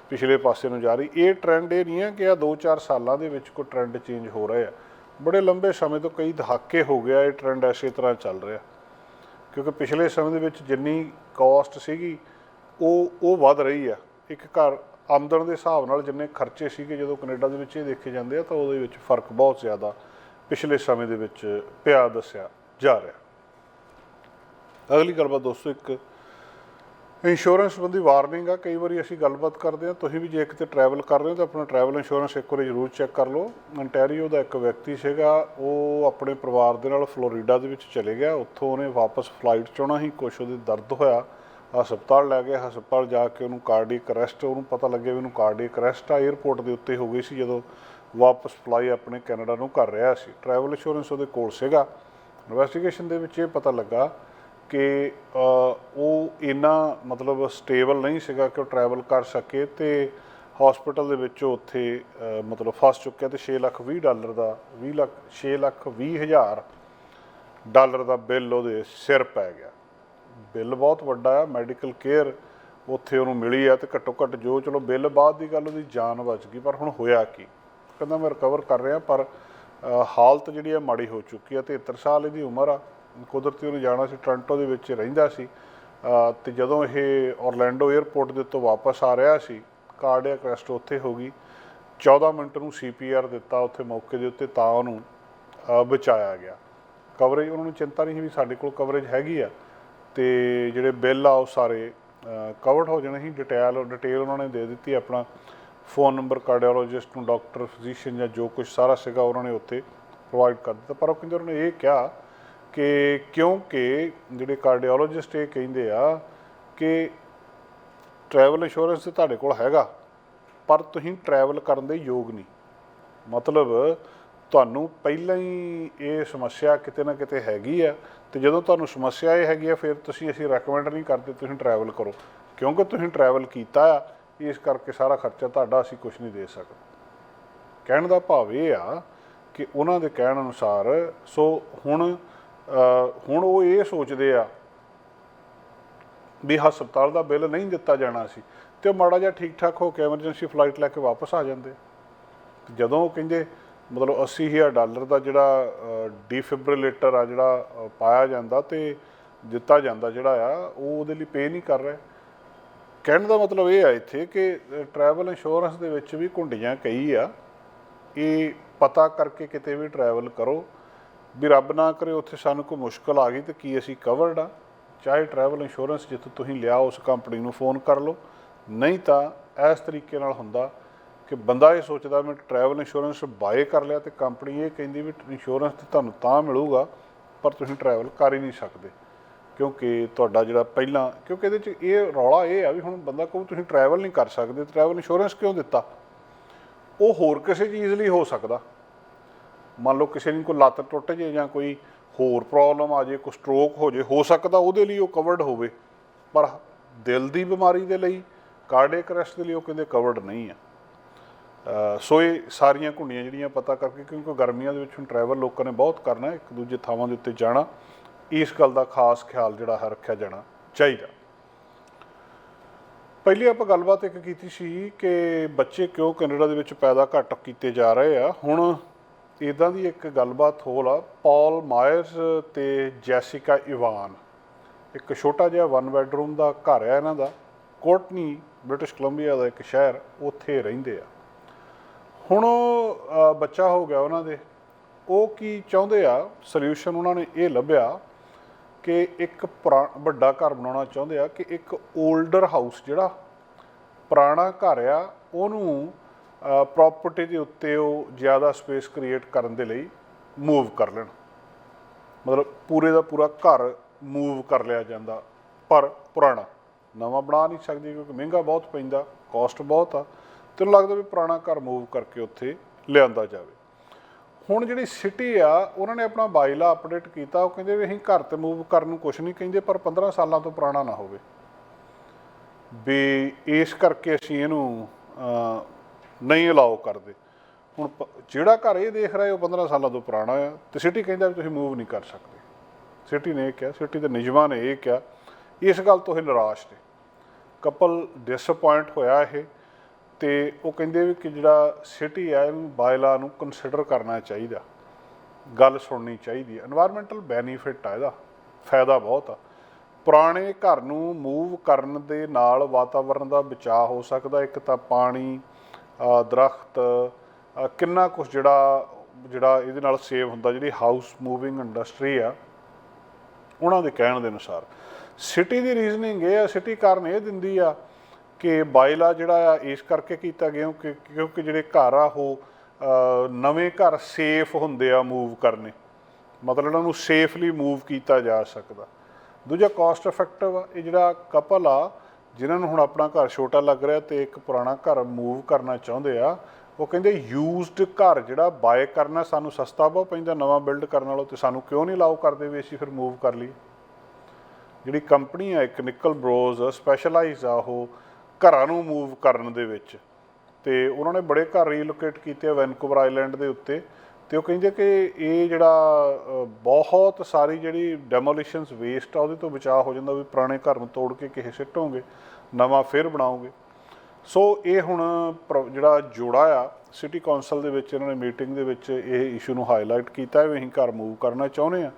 ਪਿਛਲੇ ਪਾਸੇ ਨੂੰ ਜਾ ਰਹੀ। ਇਹ ਟ੍ਰੈਂਡ ਇਹ ਨਹੀਂ ਹੈ ਕਿ ਆ 2-4 ਸਾਲਾਂ ਦੇ ਵਿੱਚ ਕੋਈ ਟ੍ਰੈਂਡ ਚੇਂਜ ਹੋ ਰਿਹਾ। ਹੈ ਬੜੇ ਲੰਬੇ ਸਮੇਂ ਤੋਂ ਕਈ ਦਹਾਕੇ ਹੋ ਗਿਆ ਇਹ ਟ੍ਰੈਂਡ ਐਸੇ ਤਰ੍ਹਾਂ ਚੱਲ ਰਿਹਾ। ਕਿਉਂਕਿ ਪਿਛਲੇ ਸਮੇਂ ਦੇ ਵਿੱਚ ਜਿੰਨੀ ਕਾਸਟ ਸੀਗੀ, ਉਹ ਉਹ ਵੱਧ ਰਹੀ ਆ। ਇੱਕ ਘਰ ਆਮਦਨ ਦੇ ਹਿਸਾਬ ਨਾਲ ਜਿੰਨੇ ਖਰਚੇ ਸੀਗੇ ਜਦੋਂ ਕੈਨੇਡਾ ਦੇ ਵਿੱਚ ਇਹ ਦੇਖੇ ਜਾਂਦੇ ਆ, ਤਾਂ ਉਹਦੇ ਵਿੱਚ ਫ਼ਰਕ ਬਹੁਤ ਜ਼ਿਆਦਾ ਪਿਛਲੇ ਸਮੇਂ ਦੇ ਵਿੱਚ ਪਿਆ ਦੱਸਿਆ ਜਾ ਰਿਹਾ। ਅਗਲੀ ਗੱਲਬਾਤ ਦੋਸਤੋ, ਇੱਕ ਇੰਸ਼ੋਰੈਂਸ ਸੰਬੰਧੀ ਵਾਰਨਿੰਗ ਆ। ਕਈ ਵਾਰੀ ਅਸੀਂ ਗੱਲਬਾਤ ਕਰਦੇ ਆ, ਤੁਸੀਂ ਵੀ ਜੇ ਇੱਕ ਕਿਤੇ ਟਰੈਵਲ ਕਰ ਰਹੇ ਹੋ ਤਾਂ ਆਪਣਾ ਟਰੈਵਲ ਇੰਸ਼ੋਰੈਂਸ ਇੱਕ ਵਾਰੀ ਜ਼ਰੂਰ ਚੈੱਕ ਕਰ ਲਓ। ਅੰਟੈਰੀਓ ਦਾ ਇੱਕ ਵਿਅਕਤੀ ਸੀਗਾ, ਉਹ ਆਪਣੇ ਪਰਿਵਾਰ ਦੇ ਨਾਲ ਫਲੋਰੀਡਾ ਦੇ ਵਿੱਚ ਚਲੇ ਗਿਆ। ਉੱਥੋਂ ਉਹਨੇ ਵਾਪਸ ਫਲਾਈਟ ਚੋਣਾ ਹੀ ਕੁਛ ਉਹਦੇ ਦਰਦ ਹੋਇਆ। ਹਸਪਤਾਲ ਲੈ ਗਏ, ਹਸਪਤਾਲ ਜਾ ਕੇ ਉਹਨੂੰ ਕਾਰਡੀਅਕ ਅਰੈਸਟ ਉਹਨੂੰ ਪਤਾ ਲੱਗਿਆ ਵੀ ਉਹਨੂੰ ਕਾਰਡੀਅਕ ਅਰੈਸਟ ਆ 에ਅਰਪੋਰਟ ਦੇ ਉੱਤੇ ਹੋ ਗਈ ਸੀ ਜਦੋਂ ਵਾਪਸ ਫਲਾਈ ਆਪਣੇ ਕੈਨੇਡਾ ਨੂੰ ਕਰ ਰਿਹਾ ਸੀ। ਟਰੈਵਲ ਇੰਸ਼ੋਰੈਂਸ ਉਹਦੇ ਕੋਲ ਸੀਗਾ। ਇਨਵੈਸਟੀਗੇਸ਼ਨ ਦੇ ਵਿੱਚ ਇਹ ਪਤਾ ਲੱਗਾ ਕਿ ਉਹ ਇੰਨਾ ਮਤਲਬ ਸਟੇਬਲ ਨਹੀਂ ਸੀਗਾ ਕਿ ਉਹ ਟਰੈਵਲ ਕਰ ਸਕੇ ਤੇ ਹਸਪੀਟਲ ਦੇ ਵਿੱਚ ਉਹ ਉੱਥੇ ਮਤਲਬ ਫਸ ਚੁੱਕਿਆ ਤੇ 6 ਲੱਖ 20 ਡਾਲਰ ਦਾ 20 ਲੱਖ 6 ਲੱਖ 20 ਹਜ਼ਾਰ ਡਾਲਰ ਦਾ ਬਿੱਲ ਉਹਦੇ ਸਿਰ ਪੈ ਗਿਆ। ਬਿੱਲ ਬਹੁਤ ਵੱਡਾ ਆ ਮੈਡੀਕਲ ਕੇਅਰ ਉੱਥੇ ਉਹਨੂੰ ਮਿਲੀ ਆ ਤੇ ਘੱਟੋ ਘੱਟ ਜੋ ਚਲੋ ਬਿੱਲ ਬਾਅਦ ਦੀ ਗੱਲ ਉਹਦੀ ਜਾਨ ਬਚ ਗਈ ਪਰ ਹੁਣ ਹੋਇਆ ਕੀ? ਕਹਿੰਦਾ ਮੈਂ ਰਿਕਵਰ ਕਰ ਰਿਹਾ ਪਰ ਹਾਲਤ ਜਿਹੜੀ ਆ ਮਾੜੀ ਹੋ ਚੁੱਕੀ ਆ 73 ਸਾਲ ਇਹਦੀ ਉਮਰ ਆ। ਕੁਦਰਤੀ ਉਹਨੇ ਜਾਣਾ ਸੀ ਟੋਰਾਂਟੋ ਦੇ ਵਿੱਚ ਰਹਿੰਦਾ ਸੀ। ਅ, ਤੇ ਜਦੋਂ ਇਹ ਔਰਲੈਂਡੋ 에ਅਰਪੋਰਟ ਦੇ ਉੱਤੋਂ ਵਾਪਸ ਆ ਰਿਹਾ ਸੀ ਕਾਰਡੀਅਕ ਅਰੈਸਟ ਉੱਥੇ ਹੋ ਗਈ। 14 ਮਿੰਟ ਨੂੰ ਸੀਪੀਆਰ ਦਿੱਤਾ ਉੱਥੇ ਮੌਕੇ ਦੇ ਉੱਤੇ ਤਾਂ ਉਹਨੂੰ ਬਚਾਇਆ ਗਿਆ। ਕਵਰੇਜ ਉਹਨਾਂ ਨੂੰ ਚਿੰਤਾ ਨਹੀਂ ਸੀ ਵੀ ਸਾਡੇ ਕੋਲ ਕਵਰੇਜ ਹੈਗੀ ਆ। ਤੇ ਜਿਹੜੇ ਬਿੱਲ ਆ ਉਹ ਸਾਰੇ ਕਵਰਡ ਹੋ ਜਾਣੇ ਸੀ। ਡਿਟੇਲ ਡਿਟੇਲ ਉਹਨਾਂ ਨੇ ਦੇ ਦਿੱਤੀ ਆਪਣਾ। ਫੋਨ ਨੰਬਰ ਕਾਰਡੀਓਲੋਜਿਸਟ ਨੂੰ ਡਾਕਟਰ ਫਿਜ਼ੀਸ਼ੀਅਨ ਜਾਂ ਜੋ ਕੁਝ ਸਾਰਾ ਸੀਗਾ ਉਹਨਾਂ ਨੇ ਉੱਥੇ ਪ੍ਰੋਵਾਈਡ ਕਰ ਦਿੱਤਾ। ਪਰ ਉਹ ਕਹਿੰਦੇ ਉਹਨਾਂ ਨੇ ਇਹ ਕਿਹਾ ਕਿ ਕਿਉਂਕਿ ਜਿਹੜੇ ਕਾਰਡੀਓਲੋਜਿਸਟ ਇਹ ਕਹਿੰਦੇ ਆ ਕਿ ਟਰੈਵਲ ਇੰਸ਼ੋਰੈਂਸ ਤੇ ਤੁਹਾਡੇ ਕੋਲ ਹੈਗਾ, ਪਰ ਤੁਸੀਂ ਟਰੈਵਲ ਕਰਨ ਦੇ ਯੋਗ ਨਹੀਂ। ਮਤਲਬ ਤੁਹਾਨੂੰ ਪਹਿਲਾਂ ਹੀ ਇਹ ਸਮੱਸਿਆ ਕਿਤੇ ਨਾ ਕਿਤੇ ਹੈਗੀ ਆ ਤੇ ਜਦੋਂ ਤੁਹਾਨੂੰ ਸਮੱਸਿਆ ਇਹ ਹੈਗੀ ਆ, ਫਿਰ ਤੁਸੀਂ ਅਸੀਂ ਰეკਮੈਂਡ ਨਹੀਂ ਕਰਦੇ ਤੁਸੀਂ ਟਰੈਵਲ ਕਰੋ। ਕਿਉਂਕਿ ਤੁਸੀਂ ਟਰੈਵਲ ਕੀਤਾ ਆ, ਇਸ ਕਰਕੇ ਸਾਰਾ ਖਰਚਾ ਤੁਹਾਡਾ ਅਸੀਂ ਕੁਝ ਨਹੀਂ ਦੇ ਸਕਦੇ। ਕਹਿਣ ਦਾ ਭਾਵ ਇਹ ਆ ਕਿ ਉਹਨਾਂ ਦੇ ਕਹਿਣ ਅਨੁਸਾਰ, ਸੋ ਹੁਣ ਹੁਣ ਉਹ ਇਹ ਸੋਚਦੇ ਆ ਵੀ ਹਸਪਤਾਲ ਦਾ ਬਿੱਲ ਨਹੀਂ ਦਿੱਤਾ ਜਾਣਾ ਸੀ, ਤੇ ਉਹ ਮਾੜਾ ਜਿਹਾ ਠੀਕ ਠਾਕ ਹੋ ਕੇ ਐਮਰਜੈਂਸੀ ਫਲਾਈਟ ਲੈ ਕੇ ਵਾਪਸ ਆ ਜਾਂਦੇ। ਜਦੋਂ ਉਹ ਕਹਿੰਦੇ ਮਤਲਬ 80000 ਡਾਲਰ ਦਾ ਜਿਹੜਾ ਡੀਫਿਬ੍ਰਿਲੇਟਰ ਆ ਜਿਹੜਾ ਪਾਇਆ ਜਾਂਦਾ ਤੇ ਦਿੱਤਾ ਜਾਂਦਾ ਜਿਹੜਾ ਆ, ਉਹ ਉਹਦੇ ਲਈ ਪੇ ਨਹੀਂ ਕਰ ਰਿਹਾ। ਕਹਿਣ ਦਾ ਮਤਲਬ ਇਹ ਆ ਇੱਥੇ ਕਿ ਟਰੈਵਲ ਇੰਸ਼ੋਰੈਂਸ ਦੇ ਵਿੱਚ ਵੀ ਘੁੰਡੀਆਂ ਕਈ ਆ। ਇਹ ਪਤਾ ਕਰਕੇ ਕਿਤੇ ਵੀ ਟਰੈਵਲ ਕਰੋ ਵੀ ਰੱਬ ਨਾ ਕਰੇ ਉੱਥੇ ਸਾਨੂੰ ਕੋਈ ਮੁਸ਼ਕਲ ਆ ਗਈ ਤੇ ਕੀ ਅਸੀਂ ਕਵਰਡ ਆ। ਚਾਹੇ ਟਰੈਵਲ ਇੰਸ਼ੋਰੈਂਸ ਜਿੱਥੋਂ ਤੁਸੀਂ ਲਿਆ, ਉਸ ਕੰਪਨੀ ਨੂੰ ਫੋਨ ਕਰ ਲਓ। ਨਹੀਂ ਤਾਂ ਇਸ ਤਰੀਕੇ ਨਾਲ ਹੁੰਦਾ ਕਿ ਬੰਦਾ ਇਹ ਸੋਚਦਾ ਮੈਂ ਟਰੈਵਲ ਇੰਸ਼ੋਰੈਂਸ ਬਾਏ ਕਰ ਲਿਆ ਤੇ ਕੰਪਨੀ ਇਹ ਕਹਿੰਦੀ ਵੀ ਇੰਸ਼ੋਰੈਂਸ ਤੇ ਤੁਹਾਨੂੰ ਤਾਂ ਮਿਲੂਗਾ, ਪਰ ਤੁਸੀਂ ਟਰੈਵਲ ਕਰ ਹੀ ਨਹੀਂ ਸਕਦੇ। ਕਿਉਂਕਿ ਤੁਹਾਡਾ ਜਿਹੜਾ ਪਹਿਲਾਂ, ਕਿਉਂਕਿ ਇਹਦੇ 'ਚ ਇਹ ਰੌਲਾ ਇਹ ਆ ਵੀ ਹੁਣ ਬੰਦਾ ਕਹੂ ਤੁਸੀਂ ਟਰੈਵਲ ਨਹੀਂ ਕਰ ਸਕਦੇ ਟਰੈਵਲ ਇੰਸ਼ੋਰੈਂਸ ਕਿਉਂ ਦਿੱਤਾ? ਉਹ ਹੋਰ ਕਿਸੇ ਚੀਜ਼ ਲਈ ਹੋ ਸਕਦਾ। ਮੰਨ ਲਓ ਕਿਸੇ ਨੂੰ ਕੋਈ ਲੱਤ ਟੁੱਟ ਜੇ ਜਾਂ ਕੋਈ ਹੋਰ ਪ੍ਰੋਬਲਮ ਆ ਜੇ, ਕੋਈ ਸਟ੍ਰੋਕ ਹੋ ਜੇ, ਹੋ ਸਕਦਾ ਉਹਦੇ ਲਈ ਉਹ ਕਵਰਡ ਹੋਵੇ। ਪਰ ਦਿਲ ਦੀ ਬਿਮਾਰੀ ਦੇ ਲਈ ਕਾਰਡੀਅਕ ਅਰੈਸਟ ਦੇ ਲਈ ਉਹ ਕਹਿੰਦੇ ਕਵਰਡ ਨਹੀਂ ਆ। ਸੋ ਇਹ ਸਾਰੀਆਂ ਘੁੰਡੀਆਂ ਜਿਹੜੀਆਂ ਪਤਾ ਕਰਕੇ, ਕਿਉਂਕਿ ਗਰਮੀਆਂ ਦੇ ਵਿੱਚ ਹੁਣ ਟਰੈਵਲ ਲੋਕਾਂ ਨੇ ਬਹੁਤ ਕਰਨਾ, ਇੱਕ ਦੂਜੇ ਥਾਵਾਂ ਦੇ ਉੱਤੇ ਜਾਣਾ, ਇਸ ਗੱਲ ਦਾ ਖਾਸ ਖਿਆਲ ਜਿਹੜਾ ਹੈ ਰੱਖਿਆ ਜਾਣਾ ਚਾਹੀਦਾ। ਪਹਿਲੀ ਆਪਾਂ ਗੱਲਬਾਤ ਇੱਕ ਕੀਤੀ ਸੀ ਕਿ ਬੱਚੇ ਕਿਉਂ ਕੈਨੇਡਾ ਦੇ ਵਿੱਚ ਪੈਦਾ ਘੱਟ ਕੀਤੇ ਜਾ ਰਹੇ ਆ। ਹੁਣ ਇਦਾਂ ਦੀ ਇੱਕ ਗੱਲਬਾਤ ਹੋਰ ਆ, ਪੌਲ ਮਾਇਰਸ ਤੇ ਜੈਸਿਕਾ ਇਵਾਨ। ਇੱਕ ਛੋਟਾ ਜਿਹਾ ਵਨ ਬੈਡਰੂਮ ਦਾ ਘਰ ਆ ਇਹਨਾਂ ਦਾ। ਕੋਟਨੀ, ਬ੍ਰਿਟਿਸ਼ ਕੋਲੰਬੀਆ ਦਾ ਇੱਕ ਸ਼ਹਿਰ, ਉੱਥੇ ਰਹਿੰਦੇ ਆ। ਹੁਣ ਉਹ, ਬੱਚਾ ਹੋ ਗਿਆ ਉਹਨਾਂ ਦੇ ਉਹ ਕੀ ਚਾਹੁੰਦੇ ਆ ਸੋਲੂਸ਼ਨ ਉਹਨਾਂ ਨੇ ਇਹ ਲੱਭਿਆ ਕਿ ਇੱਕ ਪੁਰਾ- ਵੱਡਾ ਘਰ ਬਣਾਉਣਾ ਚਾਹੁੰਦੇ ਆ ਕਿ ਇੱਕ 올ਡਰ ਹਾਊਸ ਜਿਹੜਾ ਪੁਰਾਣਾ ਘਰ ਆ ਉਹਨੂੰ ਪ੍ਰਾਪਰਟੀ ਦੇ ਉੱਤੇ ਉਹ ਜ਼ਿਆਦਾ ਸਪੇਸ ਕ੍ਰੀਏਟ ਕਰਨ ਦੇ ਲਈ ਮੂਵ ਕਰ ਲੈਣ। ਮਤਲਬ ਪੂਰੇ ਦਾ ਪੂਰਾ ਘਰ ਮੂਵ ਕਰ ਲਿਆ ਜਾਂਦਾ ਪਰ ਪੁਰਾਣਾ। ਨਵਾਂ ਬਣਾ ਨਹੀਂ ਸਕਦੀ ਕਿਉਂਕਿ ਮਹਿੰਗਾ ਬਹੁਤ ਪੈਂਦਾ ਕਾਸਟ ਬਹੁਤ ਆ। ਤੈਨੂੰ ਲੱਗਦਾ ਵੀ ਪੁਰਾਣਾ ਘਰ ਮੂਵ ਕਰਕੇ ਉੱਥੇ ਲਿਆਂਦਾ ਜਾਵੇ। ਹੁਣ ਜਿਹੜੀ ਸਿਟੀ ਆ, ਉਹਨਾਂ ਨੇ ਆਪਣਾ ਬਾਈਲਾ ਅਪਡੇਟ ਕੀਤਾ, ਉਹ ਕਹਿੰਦੇ ਵੀ ਅਸੀਂ ਘਰ ਤੇ ਮੂਵ ਕਰਨ ਨੂੰ ਕੁਝ ਨਹੀਂ ਕਹਿੰਦੇ, ਪਰ 15 ਸਾਲਾਂ ਤੋਂ ਪੁਰਾਣਾ ਨਾ ਹੋਵੇ। ਵੀ ਇਸ ਕਰਕੇ ਅਸੀਂ ਇਹਨੂੰ ਨਹੀਂ ਅਲਾਉ ਕਰਦੇ। ਹੁਣ ਜਿਹੜਾ ਘਰ ਇਹ ਦੇਖ ਰਿਹਾ ਉਹ 15 ਸਾਲਾਂ ਤੋਂ ਪੁਰਾਣਾ ਆ, ਤੇ ਸਿਟੀ ਕਹਿੰਦਾ ਵੀ ਤੁਸੀਂ ਮੂਵ ਨਹੀਂ ਕਰ ਸਕਦੇ। ਸਿਟੀ ਨੇ ਇਹ ਕਿਹਾ ਸਿਟੀ ਦੇ ਨਿਯਮਾਂ ਨੇ ਇਹ ਕਿਹਾ। ਇਸ ਗੱਲ ਤੋਂ ਇਹ ਨਿਰਾਸ਼ ਨੇ। ਕਪਲ ਡਿਸਪਾਇੰਟ ਹੋਇਆ ਇਹ। ਤੇ ਉਹ ਕਹਿੰਦੇ ਵੀ ਕਿ ਜਿਹੜਾ ਸਿਟੀ ਆ, ਇਹਨੂੰ ਬਾਇਲਾ ਨੂੰ ਕੰਸੀਡਰ ਕਰਨਾ ਚਾਹੀਦਾ। ਗੱਲ ਸੁਣਨੀ ਚਾਹੀਦੀ ਹੈ এনवायरमेंटਲ ਬੈਨੀਫਿਟ ਆ ਇਹਦਾ, ਫਾਇਦਾ ਬਹੁਤ ਆ। ਪੁਰਾਣੇ ਘਰ ਨੂੰ ਮੂਵ ਕਰਨ ਦੇ ਨਾਲ ਵਾਤਾਵਰਣ ਦਾ ਬਚਾਅ ਹੋ ਸਕਦਾ। ਇੱਕ ਤਾਂ ਪਾਣੀ ਦਰਖਤ ਕਿੰਨਾ ਕੁਝ ਜਿਹੜਾ ਜਿਹੜਾ ਇਹਦੇ ਨਾਲ ਸੇਵ ਹੁੰਦਾ, ਜਿਹੜੀ ਹਾਊਸ ਮੂਵਿੰਗ ਇੰਡਸਟਰੀ ਆ, ਉਹਨਾਂ ਦੇ ਕਹਿਣ ਦੇ ਅਨੁਸਾਰ। ਸਿਟੀ ਦੀ ਰੀਜ਼ਨਿੰਗ ਇਹ ਆ ਸਿਟੀ ਕਾਰਨ ਇਹ ਦਿੰਦੀ ਆ ਕਿ ਬਾਇਲਾ ਜਿਹੜਾ ਆ, ਇਸ ਕਰਕੇ ਕੀਤਾ ਗਿਆ ਕਿ ਕਿਉਂਕਿ ਜਿਹੜੇ ਘਰ ਆ, ਉਹ ਨਵੇਂ ਘਰ ਸੇਫ ਹੁੰਦੇ ਆ ਮੂਵ ਕਰਨੇ। ਮਤਲਬ ਇਹਨਾਂ ਨੂੰ ਸੇਫਲੀ ਮੂਵ ਕੀਤਾ ਜਾ ਸਕਦਾ। ਦੂਜਾ ਕਾਸਟ ਇਫੈਕਟਿਵ ਆ, ਇਹ ਜਿਹੜਾ ਕਪਲ ਆ, ਜਿਨ੍ਹਾਂ ਨੂੰ ਹੁਣ ਆਪਣਾ ਘਰ ਛੋਟਾ ਲੱਗ ਰਿਹਾ ਤੇ ਇੱਕ ਪੁਰਾਣਾ ਘਰ ਮੂਵ ਕਰਨਾ ਚਾਹੁੰਦੇ ਆ, ਉਹ ਕਹਿੰਦੇ ਯੂਜ਼ਡ ਘਰ ਜਿਹੜਾ ਬਾਏ ਕਰਨਾ ਸਾਨੂੰ ਸਸਤਾ ਬਹੁਤ ਪੈਂਦਾ, ਨਵਾਂ ਬਿਲਡ ਕਰਨ ਨਾਲੋਂ ਤੇ ਸਾਨੂੰ ਕਿਉਂ ਨਹੀਂ ਲਾਓ ਕਰਦੇ ਵੀ ਅਸੀਂ ਫਿਰ ਮੂਵ ਕਰ ਲਈਏ। ਜਿਹੜੀ ਕੰਪਨੀ ਆ, ਇੱਕ ਨਿਕਲ ਬ੍ਰੋਜ਼ ਸਪੈਸ਼ਲਾਈਜ਼ ਆ ਉਹ ਘਰਾਂ ਨੂੰ ਮੂਵ ਕਰਨ ਦੇ ਵਿੱਚ। ਤੇ ਉਹਨਾਂ ਨੇ ਬੜੇ ਘਰ ਰੀਲੋਕੇਟ ਕੀਤੇ ਆ ਵੈਨਕੂਵਰ ਆਈਲੈਂਡ ਦੇ ਉੱਤੇ। ਤੇ ਉਹ ਕਹਿੰਦੇ ਕਿ ਇਹ ਜਿਹੜਾ ਬਹੁਤ ਸਾਰੀ ਜਿਹੜੀ ਡੈਮੋਲੀਸ਼ਨਸ ਵੇਸਟ ਆ, ਉਹਦੇ ਤੋਂ ਬਚਾਅ ਹੋ ਜਾਂਦਾ ਵੀ ਪੁਰਾਣੇ ਘਰ ਨੂੰ ਤੋੜ ਕੇ ਕਿਸੇ ਸਿੱਟੋਗੇ ਨਵਾਂ ਫਿਰ ਬਣਾਓਗੇ। ਸੋ ਇਹ ਹੁਣ ਪ੍ਰ- ਜਿਹੜਾ ਜੋੜਾ ਆ ਸਿਟੀ ਕੌਂਸਲ ਦੇ ਵਿੱਚ ਇਹਨਾਂ ਨੇ ਮੀਟਿੰਗ ਦੇ ਵਿੱਚ ਇਹ ਇਸ਼ੂ ਨੂੰ ਹਾਈਲਾਈਟ ਕੀਤਾ ਹੈ ਵੀ ਅਸੀਂ ਘਰ ਮੂਵ ਕਰਨਾ ਚਾਹੁੰਦੇ ਆ।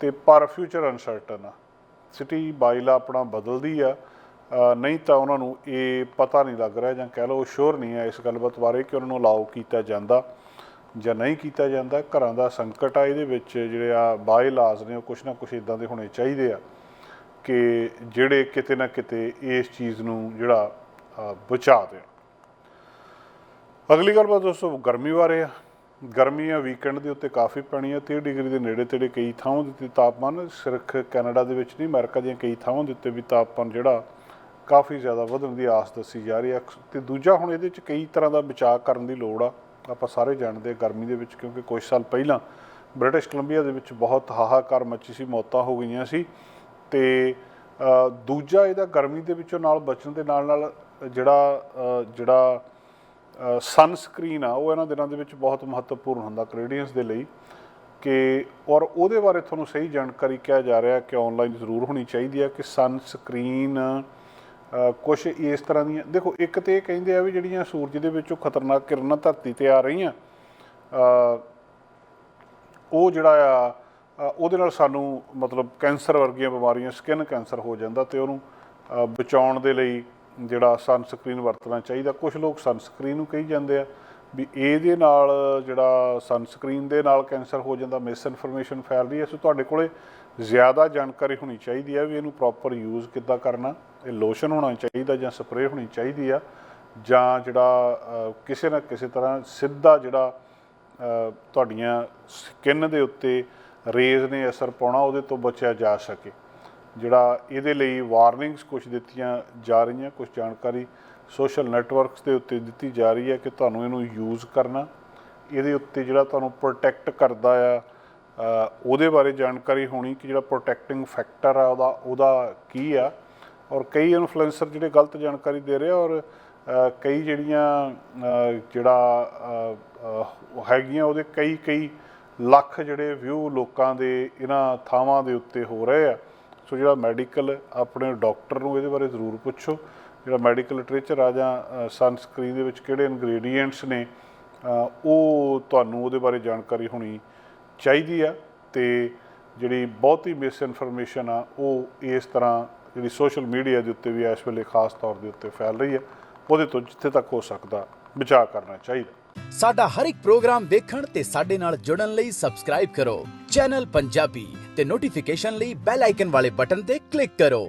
ਤੇ ਪਰ ਫਿਊਚਰ ਅਨਸਰਟਨ ਆ। ਸਿਟੀ ਬਾਈਲਾ ਆਪਣਾ ਬਦਲਦੀ ਆ। ਨਹੀਂ ਤਾਂ ਉਹਨਾਂ ਨੂੰ ਇਹ ਪਤਾ ਨਹੀਂ ਲੱਗ ਰਿਹਾ ਜਾਂ ਕਹਿ ਲਓ ਸ਼ੋਰ ਨਹੀਂ ਹੈ ਇਸ ਗੱਲਬਾਤ ਬਾਰੇ ਕਿ ਉਹਨਾਂ ਨੂੰ ਅਲਾਉ ਕੀਤਾ ਜਾਂਦਾ ਜਾਂ ਨਹੀਂ ਕੀਤਾ ਜਾਂਦਾ। ਘਰਾਂ ਦਾ ਸੰਕਟ ਆ, ਇਹਦੇ ਵਿੱਚ ਜਿਹੜੇ ਆ ਬਾਈ ਲਾਜ਼ ਨੇ ਉਹ ਕੁਛ ਨਾ ਕੁਛ ਇਦਾਂ ਦੇ ਹੋਣੇ ਚਾਹੀਦੇ ਆ ਕਿ ਜਿਹੜੇ ਕਿਤੇ ਨਾ ਕਿਤੇ ਇਸ ਚੀਜ਼ ਨੂੰ ਜਿਹੜਾ ਬਚਾ ਦੇਣ। ਅਗਲੀ ਗੱਲਬਾਤ ਦੋਸਤੋ, ਗਰਮੀ ਬਾਰੇ ਆ। ਗਰਮੀ ਆ ਵੀਕਐਂਡ ਦੇ ਉੱਤੇ ਕਾਫੀ ਪੈਣੀ ਆ। 30 ਡਿਗਰੀ ਦੇ ਨੇੜੇ ਤੇੜੇ ਕਈ ਥਾਵਾਂ ਦੇ ਉੱਤੇ ਤਾਪਮਾਨ ਸਿਰਫ ਕੈਨੇਡਾ ਦੇ ਵਿੱਚ ਨਹੀਂ, ਅਮਰੀਕਾ ਦੀਆਂ ਕਈ ਥਾਵਾਂ ਦੇ ਉੱਤੇ ਵੀ ਤਾਪਮਾਨ ਜਿਹੜਾ ਕਾਫੀ ਜ਼ਿਆਦਾ ਵਧਣ ਦੀ ਆਸ ਦੱਸੀ ਜਾ ਰਹੀ ਹੈ ਤੇ ਦੂਜਾ ਹੁਣ ਇਹਦੇ ਵਿੱਚ ਕਈ ਤਰ੍ਹਾਂ ਦਾ ਬਚਾਅ ਕਰਨ ਦੀ ਲੋੜ ਆ। ਆਪਾਂ ਸਾਰੇ ਜਾਣਦੇ ਗਰਮੀ ਦੇ ਵਿੱਚ ਕਿਉਂਕਿ ਕੁਝ ਸਾਲ ਪਹਿਲਾਂ ਬ੍ਰਿਟਿਸ਼ ਕੋਲੰਬੀਆ ਦੇ ਵਿੱਚ ਬਹੁਤ ਹਾਹਾਕਾਰ ਮੱਚੀ ਸੀ ਮੌਤਾਂ ਹੋ ਗਈਆਂ ਸੀ। ਤੇ ਦੂਜਾ ਇਹਦਾ ਗਰਮੀ ਦੇ ਵਿੱਚੋਂ ਨਾਲ ਬਚਣ ਦੇ ਨਾਲ ਨਾਲ ਜਿਹੜਾ ਅ, ਜਿਹੜਾ ਸਨਸਕ੍ਰੀਨ ਆ ਉਹ ਇਹਨਾਂ ਦਿਨਾਂ ਦੇ ਵਿੱਚ ਬਹੁਤ ਮਹੱਤਵਪੂਰਨ ਹੁੰਦਾ ਕੈਨੇਡੀਅਨਸ ਦੇ ਲਈ। ਕਿ ਔਰ ਉਹਦੇ ਬਾਰੇ ਤੁਹਾਨੂੰ ਸਹੀ ਜਾਣਕਾਰੀ ਕਿਹਾ ਜਾ ਰਿਹਾ ਕਿ ਆਨਲਾਈਨ ਜ਼ਰੂਰ ਹੋਣੀ ਚਾਹੀਦੀ ਹੈ ਕਿ ਸਨਸਕ੍ਰੀਨ ਕੁਝ ਇਸ ਤਰ੍ਹਾਂ ਦੀਆਂ ਦੇਖੋ, ਇੱਕ ਤੇ ਇਹ ਕਹਿੰਦੇ ਆ ਵੀ ਜਿਹੜੀਆਂ ਸੂਰਜ ਦੇ ਵਿੱਚੋਂ ਖਤਰਨਾਕ ਕਿਰਨਾਂ ਧਰਤੀ ਤੇ ਆ ਰਹੀਆਂ ਉਹ ਜਿਹੜਾ ਆ ਉਹਦੇ ਨਾਲ ਸਾਨੂੰ ਮਤਲਬ ਕੈਂਸਰ ਵਰਗੀਆਂ ਬਿਮਾਰੀਆਂ, ਸਕਿਨ ਕੈਂਸਰ ਹੋ ਜਾਂਦਾ ਤੇ ਉਹਨੂੰ ਬਚਾਉਣ ਦੇ ਲਈ ਜਿਹੜਾ ਸਨਸਕ੍ਰੀਨ ਵਰਤਣਾ ਚਾਹੀਦਾ। ਕੁਝ ਲੋਕ ਸਨਸਕ੍ਰੀਨ ਨੂੰ ਕਹੀ ਜਾਂਦੇ ਆ ਵੀ ਇਹਦੇ ਨਾਲ ਜਿਹੜਾ ਸਨਸਕ੍ਰੀਨ ਦੇ ਨਾਲ ਕੈਂਸਰ ਹੋ ਜਾਂਦਾ ਮਿਸ ਇਨਫੋਰਮੇਸ਼ਨ ਫੈਲ ਰਹੀ ਹੈ। ਸੋ ਤੁਹਾਡੇ ਕੋਲੇ ਜ਼ਿਆਦਾ ਜਾਣਕਾਰੀ ਹੋਣੀ ਚਾਹੀਦੀ ਹੈ ਵੀ ਇਹਨੂੰ ਪ੍ਰੋਪਰ ਯੂਜ਼ ਕਿੱਦਾਂ ਕਰਨਾ। ਇਹ ਲੋਸ਼ਨ ਹੋਣਾ ਚਾਹੀਦਾ ਜਾਂ ਸਪਰੇਅ ਹੋਣੀ ਚਾਹੀਦੀ ਆ, ਜਾਂ ਜਿਹੜਾ ਕਿਸੇ ਨਾ ਕਿਸੇ ਤਰ੍ਹਾਂ ਸਿੱਧਾ ਜਿਹੜਾ ਤੁਹਾਡੀਆਂ ਸਕਿਨ ਦੇ ਉੱਤੇ ਰੇਜ਼ ਨੇ ਅਸਰ ਪਾਉਣਾ, ਉਹਦੇ ਤੋਂ ਬਚਿਆ ਜਾ ਸਕੇ। ਜਿਹੜਾ ਇਹਦੇ ਲਈ ਵਾਰਨਿੰਗਸ ਕੁਝ ਦਿੱਤੀਆਂ ਜਾ ਰਹੀਆਂ ਕੁਝ ਜਾਣਕਾਰੀ ਸੋਸ਼ਲ ਨੈਟਵਰਕਸ ਦੇ ਉੱਤੇ ਦਿੱਤੀ ਜਾ ਰਹੀ ਹੈ ਕਿ ਤੁਹਾਨੂੰ ਇਹਨੂੰ ਯੂਜ਼ ਕਰਨਾ। ਇਹਦੇ ਉੱਤੇ ਜਿਹੜਾ ਤੁਹਾਨੂੰ ਪ੍ਰੋਟੈਕਟ ਕਰਦਾ ਆ ਉਹਦੇ ਬਾਰੇ ਜਾਣਕਾਰੀ ਹੋਣੀ ਕਿ ਜਿਹੜਾ ਪ੍ਰੋਟੈਕਟਿੰਗ ਫੈਕਟਰ ਆ ਉਹਦਾ ਉਹਦਾ ਕੀ ਆ। ਔਰ ਕਈ ਇਨਫਲੂਐਂਸਰ ਜਿਹੜੇ ਗਲਤ ਜਾਣਕਾਰੀ ਦੇ ਰਹੇ ਆ ਔਰ ਕਈ ਜਿਹੜੀਆਂ ਜਿਹੜਾ ਹੈਗੀਆਂ ਉਹਦੇ ਕਈ ਕਈ ਲੱਖ ਜਿਹੜੇ ਵਿਊ ਲੋਕਾਂ ਦੇ ਇਹਨਾਂ ਥਾਵਾਂ ਦੇ ਉੱਤੇ ਹੋ ਰਹੇ ਆ। ਸੋ ਜਿਹੜਾ ਮੈਡੀਕਲ ਆਪਣੇ ਡਾਕਟਰ ਨੂੰ ਇਹਦੇ ਬਾਰੇ ਜ਼ਰੂਰ ਪੁੱਛੋ। ਜਿਹੜਾ ਮੈਡੀਕਲ ਲਿਟਰੇਚਰ ਆ ਜਾਂ ਸਨਸਕ੍ਰੀਨ ਦੇ ਵਿੱਚ ਕਿਹੜੇ ਇਨਗਰੀਡੀਐਂਟਸ ਨੇ ਉਹ ਤੁਹਾਨੂੰ ਉਹਦੇ ਬਾਰੇ ਜਾਣਕਾਰੀ ਹੋਣੀ ਚਾਹੀਦੀ ਆ ਤੇ ਜਿਹੜੀ ਬਹੁਤੀ ਮਿਸ ਇਨਫੋਰਮੇਸ਼ਨ ਆ ਉਹ ਇਸ ਤਰ੍ਹਾਂ ਜਿਹੜੀ ਸੋਸ਼ਲ ਮੀਡੀਆ ਦੇ ਉੱਤੇ ਵੀ ਇਸ ਵੇਲੇ ਖਾਸ ਤੌਰ ਦੇ ਉੱਤੇ ਫੈਲ ਰਹੀ ਹੈ, ਉਹਦੇ ਤੋਂ ਜਿੱਥੇ ਤੱਕ ਹੋ ਸਕਦਾ ਬਚਾਅ ਕਰਨਾ ਚਾਹੀਦਾ। ਸਾਡਾ ਹਰ ਇੱਕ ਪ੍ਰੋਗਰਾਮ ਵੇਖਣ ਤੇ ਸਾਡੇ ਨਾਲ ਜੁੜਨ ਲਈ ਸਬਸਕ੍ਰਾਈਬ ਕਰੋ। ਚੈਨਲ ਪੰਜਾਬੀ ਤੇ ਨੋਟੀਫਿਕੇਸ਼ਨ ਲਈ ਬੈਲ ਆਈਕਨ ਵਾਲੇ ਬਟਨ ਤੇ ਕਲਿੱਕ ਕਰੋ।